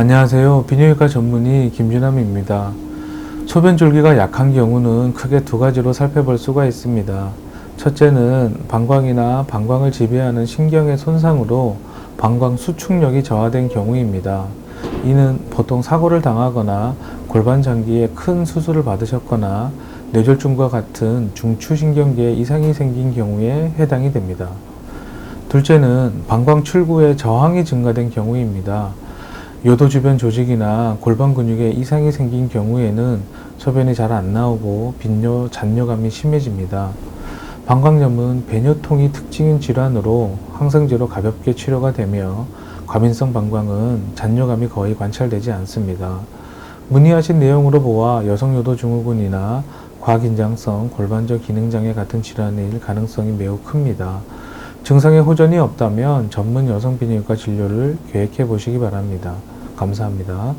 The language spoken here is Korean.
안녕하세요. 비뇨기과 전문의 김준함입니다. 소변 줄기가 약한 경우는 크게 두 가지로 살펴볼 수가 있습니다. 첫째는 방광이나 방광을 지배하는 신경의 손상으로 방광 수축력이 저하된 경우입니다. 이는 보통 사고를 당하거나 골반 장기에 큰 수술을 받으셨거나 뇌졸중과 같은 중추신경계에 이상이 생긴 경우에 해당이 됩니다. 둘째는 방광 출구에 저항이 증가된 경우입니다. 요도 주변 조직이나 골반 근육에 이상이 생긴 경우에는 소변이 잘 안 나오고 빈뇨, 잔뇨감이 심해집니다. 방광염은 배뇨통이 특징인 질환으로 항생제로 가볍게 치료가 되며 과민성 방광은 잔뇨감이 거의 관찰되지 않습니다. 문의하신 내용으로 보아 여성요도 증후군이나 과긴장성 골반적 기능장애 같은 질환일 가능성이 매우 큽니다. 증상에 호전이 없다면 전문 여성 비뇨기과 진료를 계획해 보시기 바랍니다. 감사합니다.